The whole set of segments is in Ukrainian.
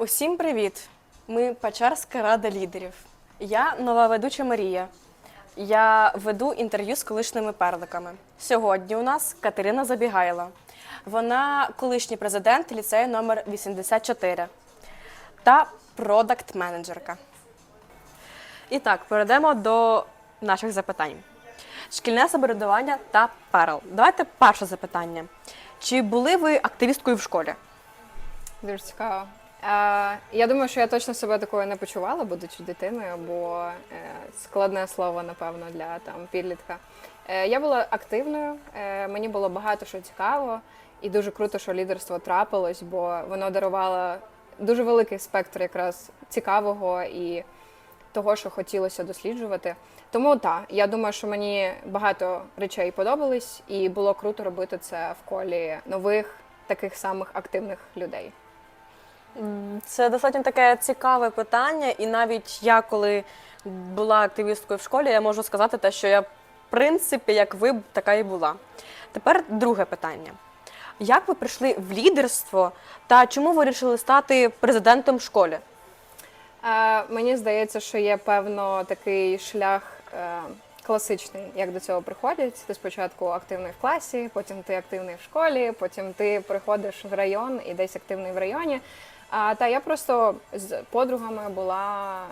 Усім привіт! Ми Печерська рада лідерів. Я нова ведуча Марія. Я веду інтерв'ю з колишніми перликами. Сьогодні у нас Катерина Забігайла. Вона колишній президент ліцею номер 84 та продакт-менеджерка. І так, перейдемо до наших запитань. Шкільне самоврядування та перл. Давайте перше запитання. Чи були ви активісткою в школі? Дуже цікаво. Е, я думаю, що я точно себе такою не почувала, будучи дитиною, бо е, складне слово, напевно, для там підлітка. Е, я була активною, е, мені було багато що цікаво, і дуже круто, що лідерство трапилось, бо воно дарувало дуже великий спектр якраз цікавого і того, що хотілося досліджувати. Тому так, я думаю, що мені багато речей подобались, і було круто робити це в колі нових таких самих активних людей. Це достатньо таке цікаве питання, і навіть я, коли була активісткою в школі, я можу сказати те, що я, в принципі, як ви, така і була. Тепер друге питання. Як ви прийшли в лідерство та чому ви вирішили стати президентом в школі? Е, мені здається, що є певно такий шлях е, класичний, як до цього приходять. Ти спочатку активний в класі, потім ти активний в школі, потім ти приходиш в район і десь активний в районі. А та я просто з подругами була.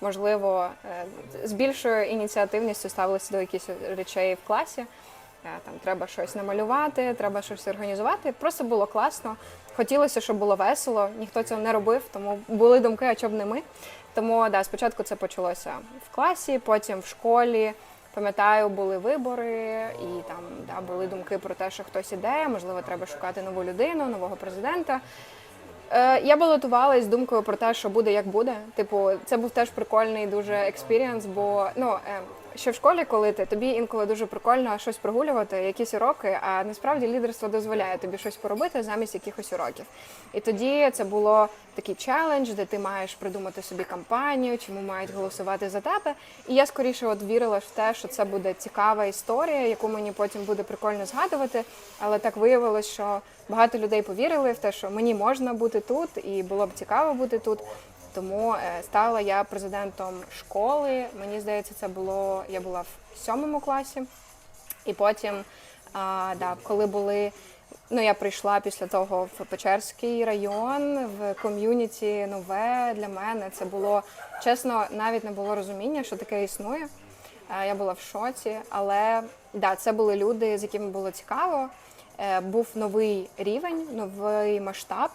Можливо, е, з більшою ініціативністю ставилася до якихось речей в класі. Е, Там треба щось намалювати, треба щось організувати. Просто було класно. Хотілося, щоб було весело. Ніхто цього не робив, тому були думки, а чоб не ми. Тому да, спочатку це почалося в класі, потім в школі. Пам'ятаю, були вибори, і там да, були думки про те, що хтось іде, можливо, треба шукати нову людину, нового президента. Е, я балотувалась з думкою про те, що буде як буде. Типу, це був теж прикольний дуже експірієнс, бо ну е, ще в школі, коли ти тобі інколи дуже прикольно щось прогулювати, якісь уроки, а насправді лідерство дозволяє тобі щось поробити замість якихось уроків. І тоді це було такий челендж, де ти маєш придумати собі кампанію, чому мають голосувати за тебе. І я скоріше от вірила в те, що це буде цікава історія, яку мені потім буде прикольно згадувати. Але так виявилось, що багато людей повірили в те, що мені можна бути тут, і було б цікаво бути тут. Тому е, стала я президентом школи. Мені здається, це було я була в сьомому класі, і потім, а, да, коли були. Ну, я прийшла після того в Печерський район, в ком'юніті нове для мене. Це було чесно, навіть не було розуміння, що таке існує. Е, Я була в шоці, але да, це були люди, з якими було цікаво. Е, Був новий рівень, новий масштаб.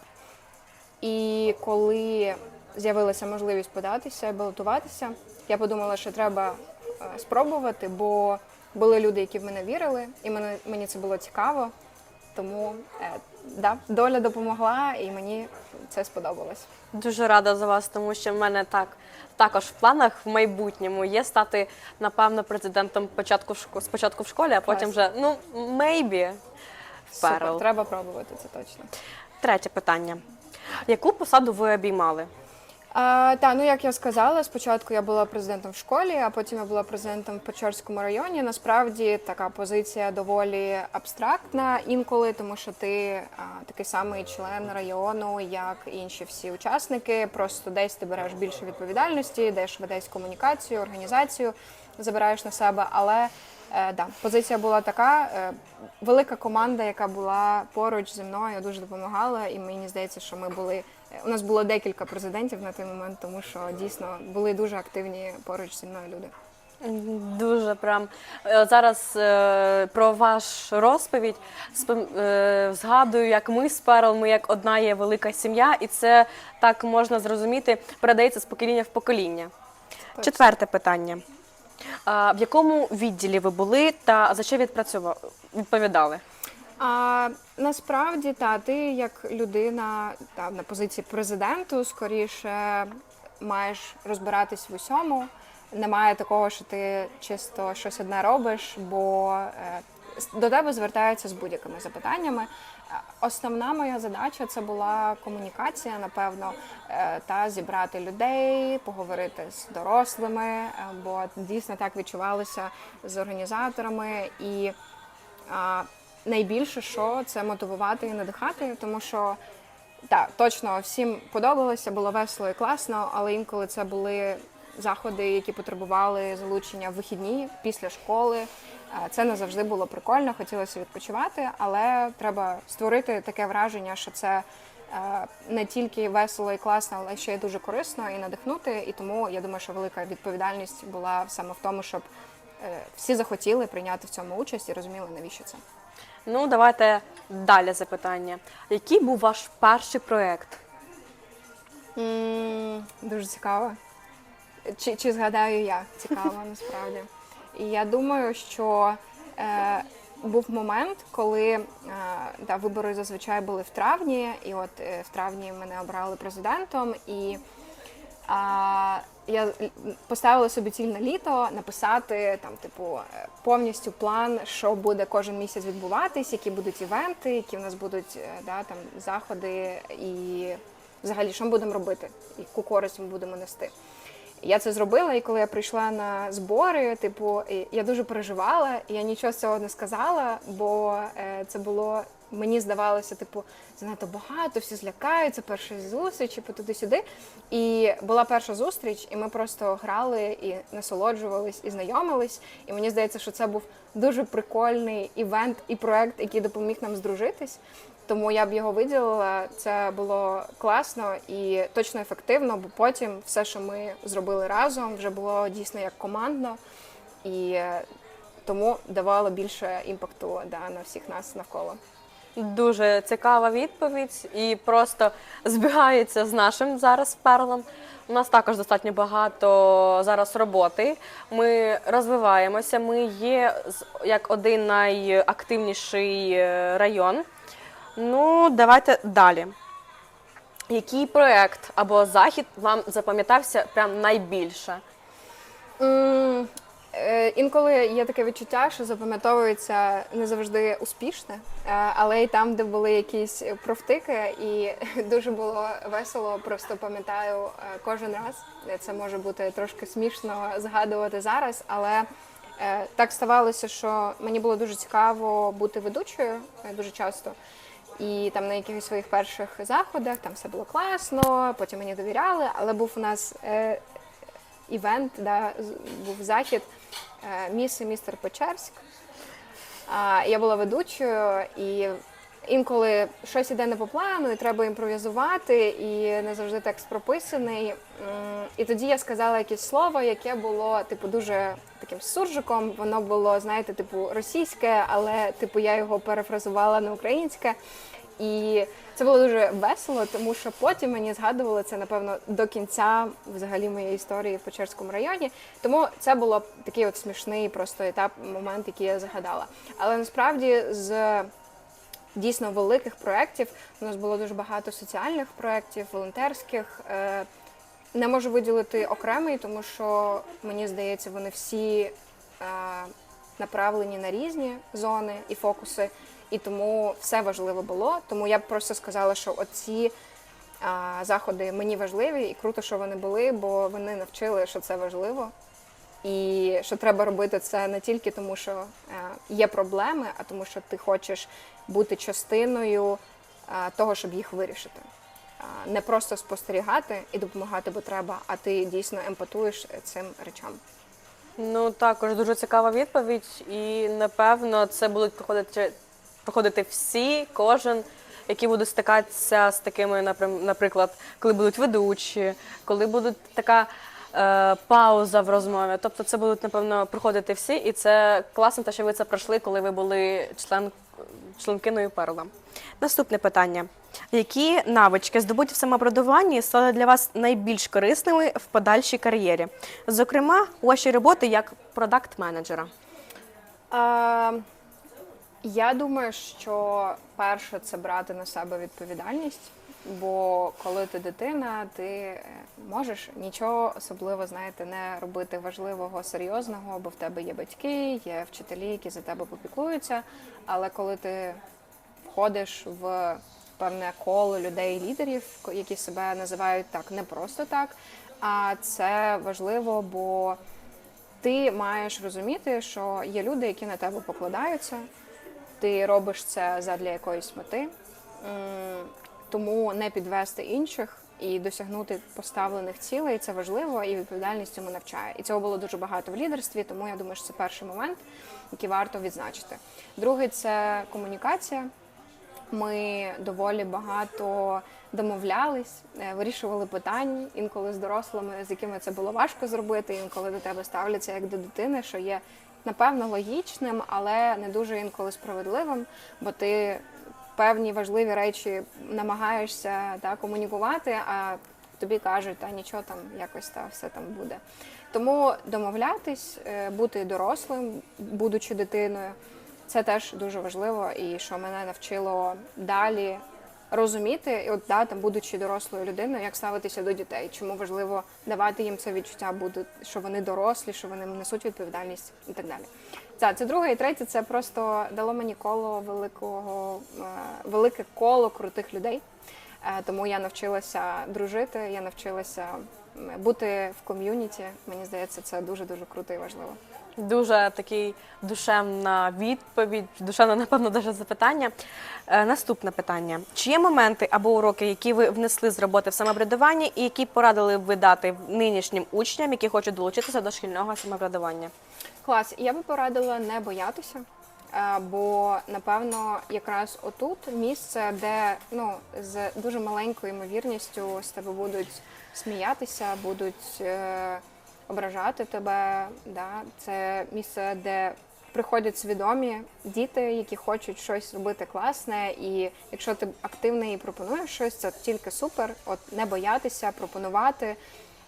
І коли з'явилася можливість податися і балотуватися, я подумала, що треба е, спробувати, бо були люди, які в мене вірили, і мене, мені це було цікаво. Тому е, да, доля допомогла, і мені це сподобалось. Дуже рада за вас, тому що в мене так також в планах в майбутньому є стати, напевно, президентом початку спочатку в школі, а потім вже ну maybe Супер, треба пробувати це точно. Третє питання. Яку посаду ви обіймали? А, та, ну як я сказала, спочатку я була президентом в школі, а потім я була президентом в Печерському районі. Насправді така позиція доволі абстрактна інколи, тому що ти а, такий самий член району, як інші всі учасники. Просто десь ти береш більше відповідальності, десь ведеш комунікацію, організацію, забираєш на себе. Але е, да, позиція була така. Е, велика команда, яка була поруч зі мною, дуже допомагала, і мені здається, що ми були. У нас було декілька президентів на той момент, тому що дійсно були дуже активні поруч зі мною люди. Дуже прям Е, зараз е, про ваш розповідь спом- е, згадую, як ми з Перл, ми як одна є велика сім'я, і це так можна зрозуміти, передається з покоління в покоління. Четверте питання. А, в якому відділі ви були та за що відпрацювали відповідали? А насправді та ти як людина та, на позиції президенту скоріше маєш розбиратись в усьому. Немає такого, що ти чисто щось одне робиш, бо е, до тебе звертаються з будь-якими запитаннями. Основна моя задача це була комунікація, напевно, е, та зібрати людей, поговорити з дорослими, е, бо дійсно так відчувалося з організаторами і. Найбільше, що це мотивувати і надихати, тому що Так, точно всім подобалося, було весело і класно, але інколи це були заходи, які потребували залучення в вихідні після школи. Е, Це не завжди було прикольно, хотілося відпочивати, але треба створити таке враження, що це е, не тільки весело і класно, але ще й дуже корисно і надихнути. І тому я думаю, що велика відповідальність була саме в тому, щоб е, всі захотіли прийняти в цьому участь і розуміли, навіщо це. Ну, давайте далі запитання. Який був ваш перший проєкт? Дуже цікаво. Чи, чи згадаю я? Цікаво насправді. І я думаю, що е, був момент, коли е, да, вибори зазвичай були в травні, і от е, в травні мене обрали президентом, і а, я поставила собі ціль на літо написати там, типу, е, повністю план, що буде кожен місяць відбуватись, які будуть івенти, які в нас будуть е, да, там, заходи, і взагалі, що ми будемо робити, яку користь ми будемо нести. Я це зробила, і коли я прийшла на збори, типу, я дуже переживала, і я нічого з цього не сказала, бо е, це було. Мені здавалося, типу, занадто багато, всі злякаються, перші зустрічі, туди-сюди. І була перша зустріч, і ми просто грали і насолоджувались, і знайомились. І мені здається, що це був дуже прикольний івент і проект, який допоміг нам здружитись. Тому я б його виділила. Це було класно і точно ефективно, бо потім все, що ми зробили разом, вже було дійсно як командно, і тому давало більше імпакту да, на всіх нас навколо. Дуже цікава відповідь і просто збігається з нашим зараз перлом. У нас також достатньо багато зараз роботи. Ми розвиваємося. Ми є як один найактивніший е, район. Ну, давайте далі. Який проект або захід вам запам'ятався прям найбільше? Е, Інколи є таке відчуття, що запам'ятовується не завжди успішне, е, але і там, де були якісь профтики, і дуже було весело, просто пам'ятаю е, кожен раз. Це може бути трошки смішно згадувати зараз, але так ставалося, що мені було дуже цікаво бути ведучою дуже часто. І там на якихось своїх перших заходах там все було класно, потім мені довіряли, але був у нас е, івент, да, був захід міс і містер Печерськ. Я була ведучою, і інколи щось іде не по плану, і треба імпровізувати, і не завжди текст прописаний. І тоді я сказала якесь слово, яке було типу дуже таким суржиком. Воно було, знаєте, типу російське, але типу я його перефразувала на українське. І це було дуже весело, тому що потім мені згадували це, напевно, до кінця взагалі моєї історії в Печерському районі. Тому це було такий от смішний просто етап, момент, який я згадала. Але насправді з дійсно великих проєктів у нас було дуже багато соціальних проєктів, волонтерських. Е, Не можу виділити окремий, тому що мені здається, вони всі е, направлені на різні зони і фокуси, і тому все важливо було. Тому я б просто сказала, що оці а, заходи мені важливі, і круто, що вони були, бо вони навчили, що це важливо. І що треба робити це не тільки тому, що е, є проблеми, а тому, що ти хочеш бути частиною е, того, щоб їх вирішити. А, Не просто спостерігати і допомагати, бо треба, а ти дійсно емпатуєш цим речам. Ну також дуже цікава відповідь, і напевно це будуть проходити, проходити всі, кожен, які будуть стикатися з такими, напрям- наприклад, коли будуть ведучі, коли буде така е, пауза в розмові. Тобто це будуть, напевно, проходити всі, і це класно, те, що ви це пройшли, коли ви були член, членкиною перла. Наступне питання. Які навички, здобуті в самоврядуванні, стали для вас найбільш корисними в подальшій кар'єрі? Зокрема, у вашій роботи як продакт-менеджера? Я думаю, що перше це брати на себе відповідальність. Бо коли ти дитина, ти е, можеш нічого особливо знаєте, не робити важливого, серйозного, бо в тебе є батьки, є вчителі, які за тебе попіклуються. Але коли ти входиш в певне коло людей, лідерів, які себе називають так не просто так, а це важливо, бо ти маєш розуміти, що є люди, які на тебе покладаються. Ти робиш це задля якоїсь мети. Тому не підвести інших і досягнути поставлених цілей це важливо, і відповідальність цьому навчає. І цього було дуже багато в лідерстві, тому я думаю, що це перший момент, який варто відзначити. Другий це комунікація. Ми доволі багато домовлялись, е, вирішували питання інколи з дорослими, з якими це було важко зробити. Інколи до тебе ставляться як до дитини, що є напевно логічним, але не дуже інколи справедливим, бо ти певні важливі речі намагаєшся та, комунікувати, а тобі кажуть, та нічого там якось та все там буде. Тому домовлятись, е, бути дорослим, будучи дитиною, це теж дуже важливо, і що мене навчило далі розуміти, і от да, там, будучи дорослою людиною, як ставитися до дітей, чому важливо давати їм це відчуття, бути, що вони дорослі, що вони несуть відповідальність і так далі. Це, це друге і третє, це просто дало мені коло великого, е, велике коло крутих людей. Е, Тому я навчилася дружити, я навчилася бути в ком'юніті. Мені здається, це дуже дуже круто і важливо. Дуже такий душевна відповідь, душевне, напевно, даже запитання. Е, наступне питання: чи є моменти або уроки, які ви внесли з роботи в самоврядування, і які порадили б ви дати нинішнім учням, які хочуть долучитися до шкільного самоврядування? Клас, я би порадила не боятися, е, бо напевно якраз отут місце, де ну з дуже маленькою ймовірністю з тебе будуть сміятися, будуть е, ображати тебе. Да? Це місце, де приходять свідомі діти, які хочуть щось робити класне, і якщо ти активний і пропонуєш щось, це тільки супер. От не боятися, пропонувати.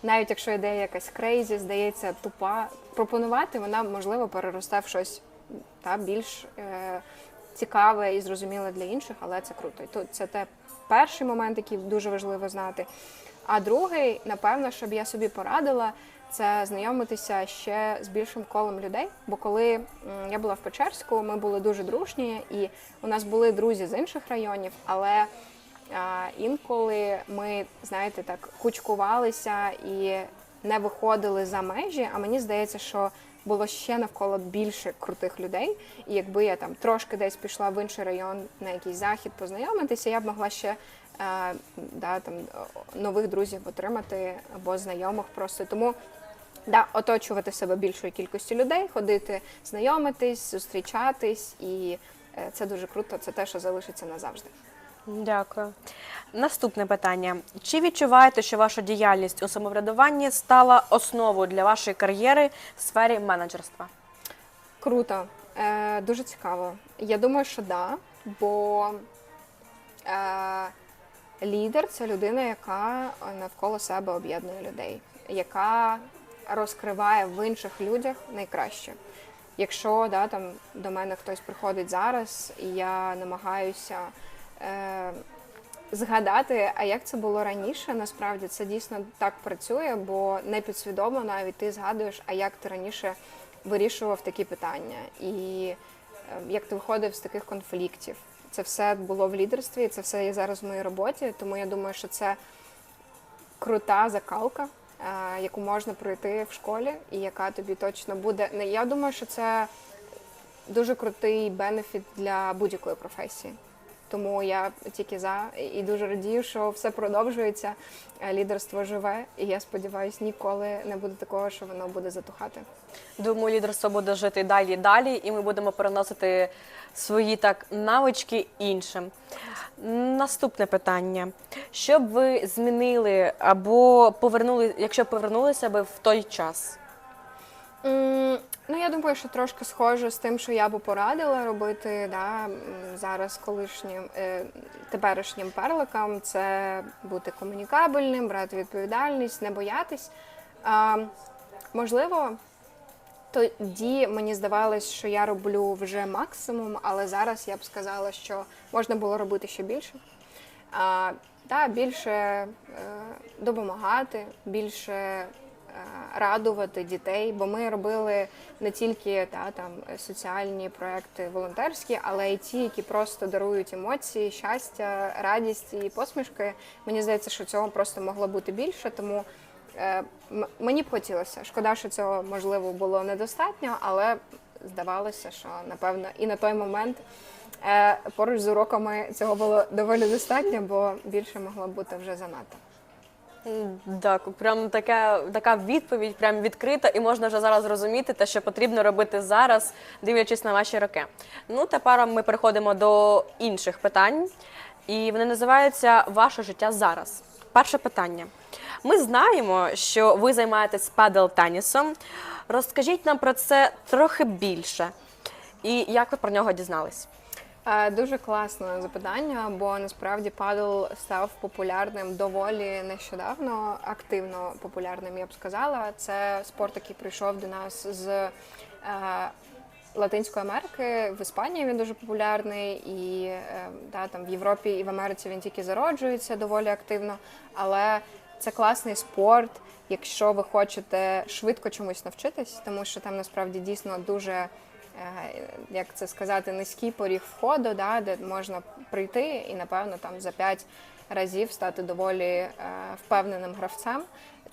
Навіть якщо ідея якась крейзі, здається, тупа, пропонувати вона можливо переросте в щось та більш е, цікаве і зрозуміле для інших, але це круто. І тут це те перший момент, який дуже важливо знати. А другий, напевно, щоб я собі порадила, це знайомитися ще з більшим колом людей. Бо коли я була в Печерську, ми були дуже дружні, і у нас були друзі з інших районів, але інколи ми, знаєте, так кучкувалися і не виходили за межі. А мені здається, що було ще навколо більше крутих людей. І якби я там трошки десь пішла в інший район на якийсь захід познайомитися, я б могла ще. Да, там нових друзів отримати або знайомих просто тому да, оточувати себе більшою кількістю людей, ходити, знайомитись, зустрічатись, і е, це дуже круто. Це те, що залишиться назавжди. Дякую. Наступне питання: чи відчуваєте, що ваша діяльність у самоврядуванні стала основою для вашої кар'єри в сфері менеджерства? Круто, е, дуже цікаво. Я думаю, що да, бо е, лідер це людина, яка навколо себе об'єднує людей, яка розкриває в інших людях найкраще. Якщо да, там, до мене хтось приходить зараз, і я намагаюся е, згадати, а як це було раніше, насправді це дійсно так працює, бо непідсвідомо навіть ти згадуєш, а як ти раніше вирішував такі питання, і е, як ти виходив з таких конфліктів. Це все було в лідерстві, це все є зараз в моїй роботі, тому я думаю, що це крута закалка, яку можна пройти в школі, і яка тобі точно буде. Не, Я думаю, що це дуже крутий бенефіт для будь-якої професії. Тому я тільки за і дуже радію, що все продовжується. е, Лідерство живе, і я сподіваюся, ніколи не буде такого, що воно буде затухати. Думаю, лідерство буде жити далі і далі, і ми будемо переносити свої так навички іншим. Наступне питання: що б ви змінили або повернули, якщо повернулися би в той час? М, Ну, я думаю, що трошки схоже з тим, що я би порадила робити да, зараз колишнім е, теперішнім перликам. Це бути комунікабельним, брати відповідальність, не боятись. А, можливо, тоді мені здавалось, що я роблю вже максимум, але зараз я б сказала, що можна було робити ще більше. А, та, більше е, допомагати, більше е, радувати дітей, бо ми робили не тільки та, там, соціальні проекти волонтерські, але й ті, які просто дарують емоції, щастя, радість і посмішки. Мені здається, що цього просто могло бути більше, тому мені б хотілося. Шкода, що цього можливо було недостатньо, але здавалося, що напевно і на той момент Е, Поруч з уроками цього було доволі достатньо, бо більше могло бути вже занадто. Так, прям така, така відповідь, прям відкрита, і можна вже зараз зрозуміти те, що потрібно робити зараз, дивлячись на ваші роки. Ну, тепер ми переходимо до інших питань, і вони називаються Ваше життя зараз. Перше питання. Ми знаємо, що ви займаєтесь падел-тенісом. Розкажіть нам про це трохи більше. І як ви про нього дізнались? Е, Дуже класне запитання, бо насправді падл став популярним доволі нещодавно, активно популярним, я б сказала. Це спорт, який прийшов до нас з е, Латинської Америки. В Іспанії він дуже популярний, і е, да, там в Європі і в Америці він тільки зароджується доволі активно. Але це класний спорт, якщо ви хочете швидко чомусь навчитись, тому що там насправді дійсно дуже е, як це сказати, низький поріг входу, да, де можна прийти і, напевно, там за 5 разів стати доволі е, впевненим гравцем.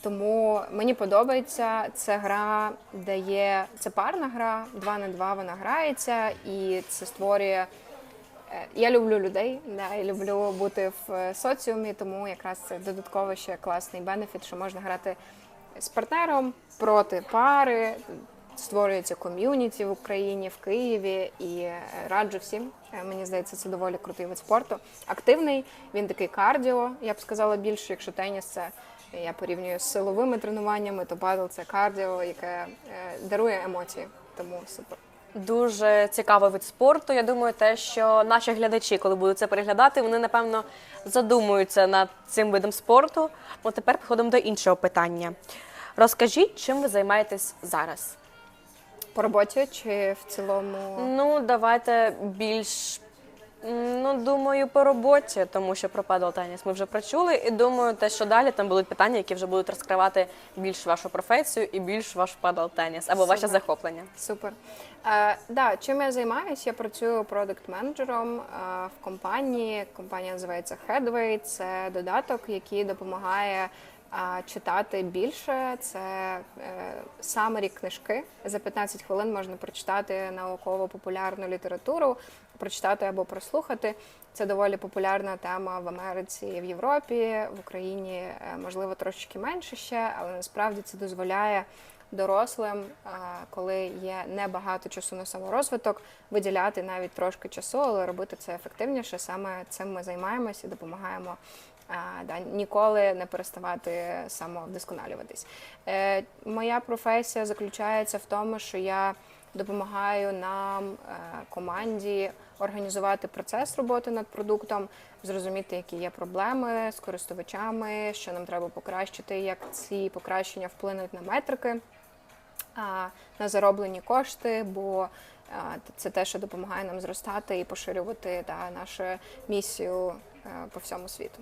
Тому мені подобається це гра, де є це парна гра, 2 на 2 вона грається, і це створює. Е, Я люблю людей, да, я люблю бути в е, соціумі, тому якраз це додатково ще класний бенефіт, що можна грати з партнером проти пари. Створюється ком'юніті в Україні, в Києві, і е, раджу всім. Мені здається, це доволі крутий вид спорту. Активний, він такий кардіо, я б сказала більше, якщо теніс це я порівнюю з силовими тренуваннями, то падл це кардіо, яке дарує емоції. Тому супер. Дуже цікавий вид спорту. Я думаю, те, що наші глядачі, коли будуть це переглядати, вони напевно задумуються над цим видом спорту. От тепер переходимо до іншого питання. Розкажіть, чим ви займаєтесь зараз? По роботі чи в цілому Ну, давайте більш. Ну, думаю, по роботі, тому що про падал теніс ми вже прочули, і думаю, те, що далі там будуть питання, які вже будуть розкривати більш вашу професію і більш ваш падал теніс або ваше захоплення. Супер. Е, да, чим я займаюся? Я працюю продакт-менеджером е, в компанії. Компанія називається Headway. Це додаток, який допомагає е, читати більше. Це е, самері книжки. За 15 хвилин можна прочитати науково-популярну літературу, прочитати або прослухати. Це доволі популярна тема в Америці в Європі, в Україні е, можливо трошечки менше ще, але насправді це дозволяє дорослим, коли є небагато часу на саморозвиток, виділяти навіть трошки часу, але робити це ефективніше. Саме цим ми займаємося і допомагаємо. а, Да, ніколи не переставати самовдосконалюватись. Е, моя професія заключається в тому, що я допомагаю нам, е, команді, організувати процес роботи над продуктом, зрозуміти, які є проблеми з користувачами, що нам треба покращити, як ці покращення вплинуть на метрики, а, на зароблені кошти, бо це те, що допомагає нам зростати і поширювати да, нашу місію е, по всьому світу.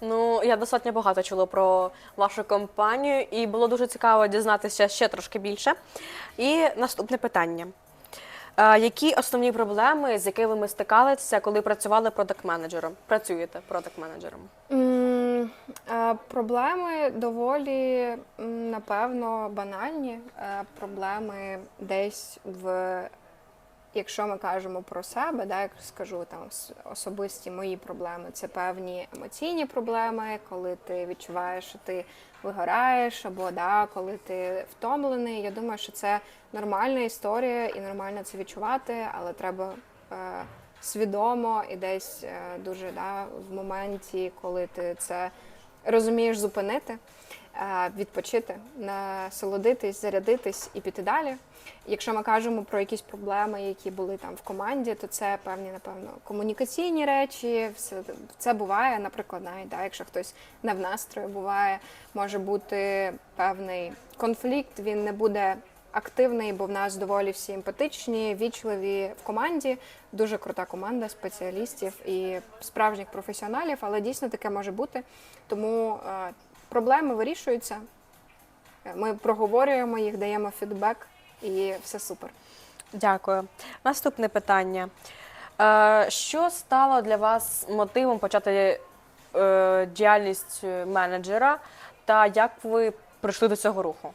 Ну, я достатньо багато чула про вашу компанію, і було дуже цікаво дізнатися ще трошки більше. І наступне питання. Е, Які основні проблеми, з якими ви стикалися, коли працювали продакт-менеджером? Працюєте продакт-менеджером? М, е, Проблеми доволі, напевно, банальні. Е, Проблеми десь в, якщо ми кажемо про себе, да, як скажу там особисті мої проблеми, це певні емоційні проблеми, коли ти відчуваєш, що ти вигораєш, або да, коли ти втомлений. Я думаю, що це нормальна історія і нормально це відчувати, але треба. е, свідомо і десь е, дуже да, в моменті, коли ти це розумієш, зупинити, відпочити, насолодитись, зарядитись і піти далі. Якщо ми кажемо про якісь проблеми, які були там в команді, то це певні, напевно, комунікаційні речі. Все це буває, наприклад, навіть да, якщо хтось не в настрої буває, може бути певний конфлікт, він не буде активний, бо в нас доволі всі емпатичні, вічливі в команді. Дуже крута команда спеціалістів і справжніх професіоналів, але дійсно таке може бути. Тому е, проблеми вирішуються. Ми проговорюємо їх, даємо фідбек, і все супер. Дякую. Наступне питання. Е, Що стало для вас мотивом почати е, діяльність менеджера та як ви прийшли до цього руху?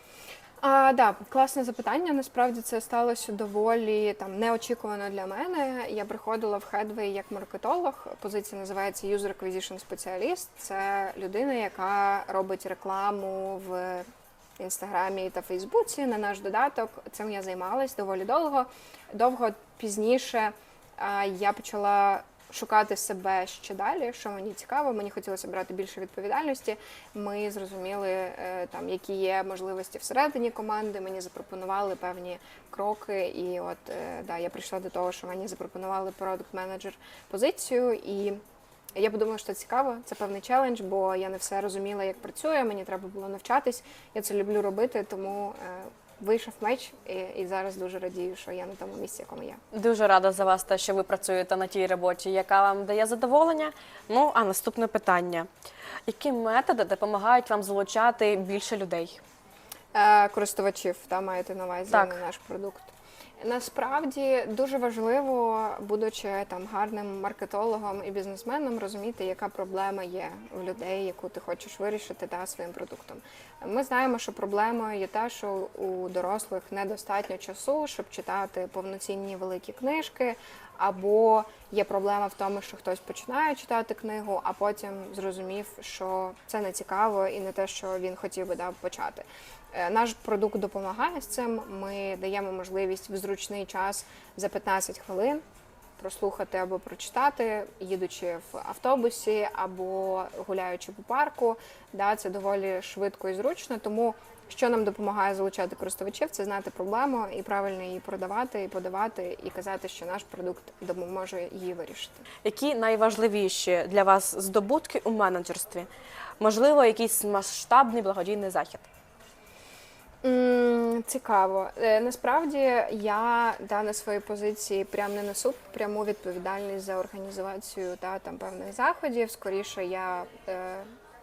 А, да, класне запитання. Насправді це сталося доволі там неочікувано для мене. Я приходила в Headway як маркетолог. Позиція називається User Acquisition Specialist. Це людина, яка робить рекламу в інстаграмі та Фейсбуці на наш додаток. Цим я займалась доволі довго. Довго пізніше я почала шукати себе ще далі, що мені цікаво. Мені хотілося брати більше відповідальності. Ми зрозуміли е, там, які є можливості всередині команди. Мені запропонували певні кроки, і от е, да, я прийшла до того, що мені запропонували продукт менеджер позицію і. Я подумала, що це цікаво, це певний челендж, бо я не все розуміла, як працює. Мені треба було навчатись. Я це люблю робити, тому е, вийшов меч, і, і зараз дуже радію, що я на тому місці, якому я. Дуже рада за вас, те, що ви працюєте на тій роботі, яка вам дає задоволення. Ну а наступне питання: які методи допомагають вам залучати більше людей? Е, користувачів та маєте на увазі Так. на наш продукт. Насправді дуже важливо, будучи там гарним маркетологом і бізнесменом, розуміти, яка проблема є в людей, яку ти хочеш вирішити та своїм продуктом. Ми знаємо, що проблемою є те, що у дорослих недостатньо часу, щоб читати повноцінні великі книжки, або є проблема в тому, що хтось починає читати книгу, а потім зрозумів, що це не цікаво і не те, що він хотів би да, почати. Е, Наш продукт допомагає з цим. Ми даємо можливість в зручний час за 15 хвилин прослухати або прочитати, їдучи в автобусі або гуляючи по парку. Да, це доволі швидко і зручно. Тому що нам допомагає залучати користувачів, це знати проблему і правильно її продавати, і подавати, і казати, що наш продукт допоможе її вирішити. Які найважливіші для вас здобутки у менеджерстві? Можливо, якийсь масштабний благодійний захід? Цікаво. Е, Насправді я да, на своїй позиції прям не несу пряму відповідальність за організацію та там певних заходів. Скоріше я е,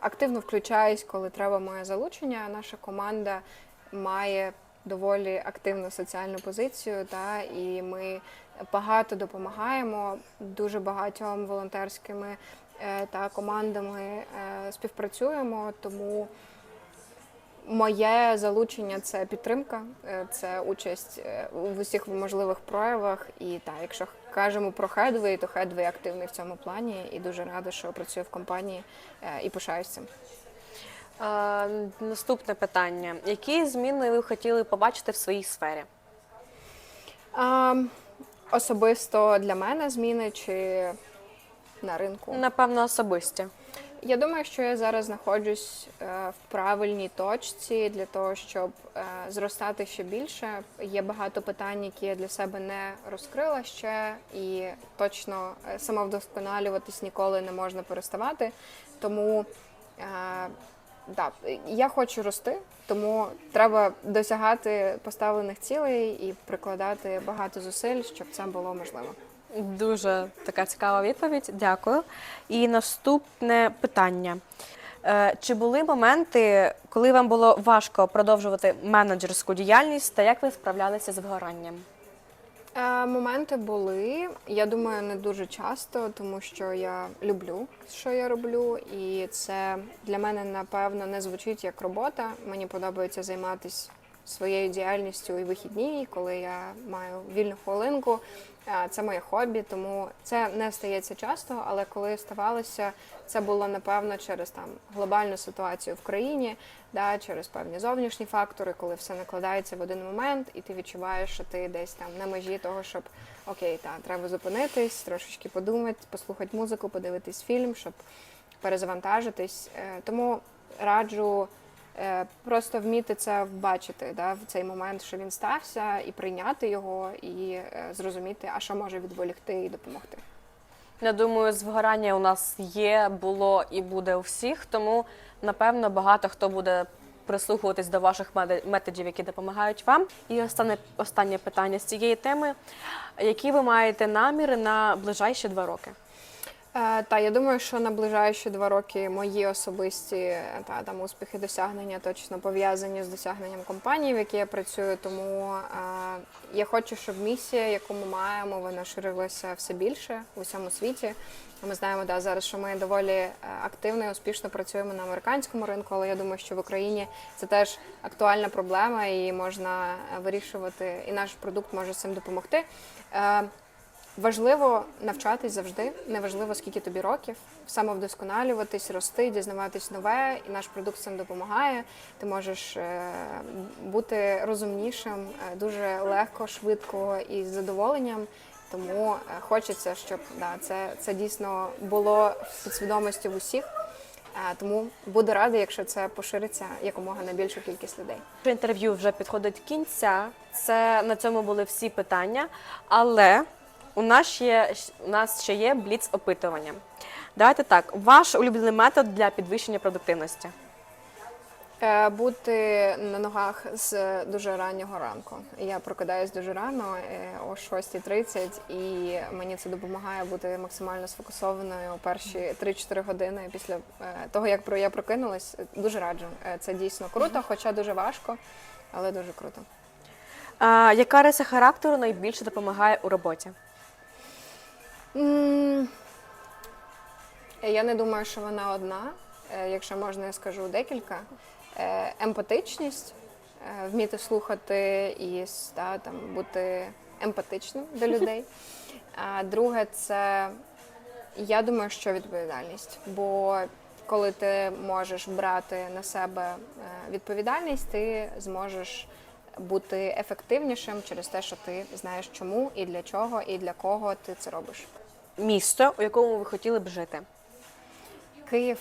активно включаюсь, коли треба моє залучення. Наша команда має доволі активну соціальну позицію, та і ми багато допомагаємо дуже багатьом волонтерськими е, та командами е, співпрацюємо, тому. Моє залучення це підтримка, е, це участь е, в усіх можливих проявах. І так, якщо кажемо про Headway, то Headway активний в цьому плані і дуже рада, що працюю в компанії е, і пишаюсь цим. Е, наступне питання: які зміни ви хотіли побачити в своїй сфері? А, особисто для мене зміни чи на ринку? Напевно, особисті. Я думаю, що я зараз знаходжусь е, в правильній точці для того, щоб е, зростати ще більше. Є багато питань, які я для себе не розкрила ще, і точно е, самовдосконалюватись ніколи не можна переставати. Тому да, я хочу рости, тому треба досягати поставлених цілей і прикладати багато зусиль, щоб це було можливо. Дуже така цікава відповідь. Дякую. І наступне питання. Е, Чи були моменти, коли вам було важко продовжувати менеджерську діяльність та як ви справлялися з вигоранням? Е, Моменти були. Я думаю, не дуже часто, тому що я люблю, що я роблю, і це для мене напевно не звучить як робота. Мені подобається займатися своєю діяльністю і вихідні, коли я маю вільну хвилинку. Е, Це моє хобі, тому це не стається часто. Але коли ставалося, це було напевно через там глобальну ситуацію в країні, да, через певні зовнішні фактори, коли все накладається в один момент, і ти відчуваєш, що ти десь там на межі того, щоб окей, та треба зупинитись, трошечки подумати, послухати музику, подивитись фільм, щоб перезавантажитись. Е, Тому раджу просто вміти це бачити, да, в цей момент, що він стався, і прийняти його, і е, зрозуміти, а що може відволікти і допомогти. Я думаю, з вигорання у нас є, було і буде у всіх, тому напевно багато хто буде прислухуватись до ваших методів, які допомагають вам. І останнє, останнє питання з цієї теми: які ви маєте наміри на ближайші два роки? Е, Та я думаю, що наближаючі два роки мої особисті е, та там успіхи досягнення точно пов'язані з досягненням компанії, в якій я працюю. Тому е, я хочу, щоб місія, яку ми маємо, вона ширилася все більше в усьому світі. Ми знаємо, да, зараз, що ми доволі е, активно і успішно працюємо на американському ринку, але я думаю, що в Україні це теж актуальна проблема, і можна вирішувати, і наш продукт може цим допомогти. Важливо навчатись завжди, неважливо скільки тобі років, самовдосконалюватись, рости, дізнаватись нове, і наш продукт цим допомагає. Ти можеш е, бути розумнішим е, дуже легко, швидко і з задоволенням. Тому е, хочеться, щоб да, це, це дійсно було в підсвідомості в усіх. Тому буду рада, якщо це пошириться якомога на більшу кількість людей. Інтерв'ю вже підходить кінця. Це на цьому були всі питання, але у нас є у нас ще є бліц опитування. Давайте так, ваш улюблений метод для підвищення продуктивності. Е, Бути на ногах з дуже раннього ранку. Я прокидаюсь дуже рано е, о 6.30 і мені це допомагає бути максимально сфокусованою у перші 3-4 години після е, того, як я прокинулась. Дуже раджу. Е, Це дійсно круто, хоча дуже важко, але дуже круто. А, яка риса характеру найбільше допомагає у роботі? Я не думаю, що вона одна. Е, Якщо можна, я скажу декілька. Е, Емпатичність, е, вміти слухати і та, там, бути емпатичним до людей. А друге, це я думаю, що відповідальність. Бо коли ти можеш брати на себе відповідальність, ти зможеш бути ефективнішим через те, що ти знаєш чому і для чого, і для кого ти це робиш. Місто, у якому ви хотіли б жити? Київ.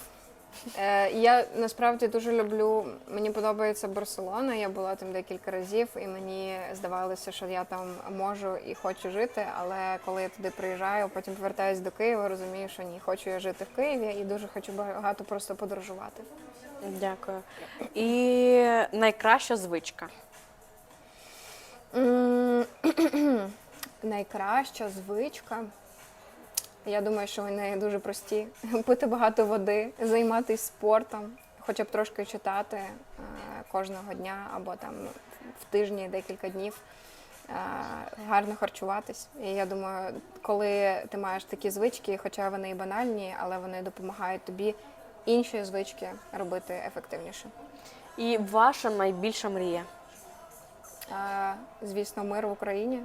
Е, я насправді дуже люблю. Мені подобається Барселона. Я була там декілька разів, і мені здавалося, що я там можу і хочу жити. Але коли я туди приїжджаю, потім повертаюсь до Києва, розумію, що ні, хочу я жити в Києві і дуже хочу багато просто подорожувати. Дякую. І найкраща звичка. Найкраща звичка. Я думаю, що вони дуже прості. Пити багато води, займатися спортом, хоча б трошки читати е, кожного дня або там в тижні декілька днів. е, Гарно харчуватись. І я думаю, коли ти маєш такі звички, хоча вони і банальні, але вони допомагають тобі інші звички робити ефективніше. І ваша найбільша мрія. Е, Звісно, мир в Україні.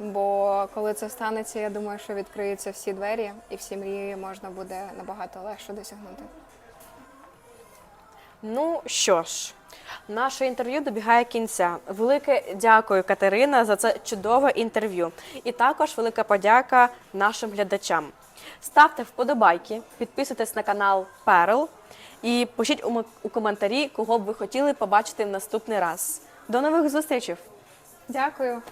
Бо коли це станеться, я думаю, що відкриються всі двері і всі мрії можна буде набагато легше досягнути. Ну що ж, наше інтерв'ю добігає кінця. Велике дякую, Катерина, за це чудове інтерв'ю. І також велика подяка нашим глядачам. Ставте вподобайки, підписуйтесь на канал Перл і пишіть у коментарі, кого б ви хотіли побачити в наступний раз. До нових зустрічей! Дякую.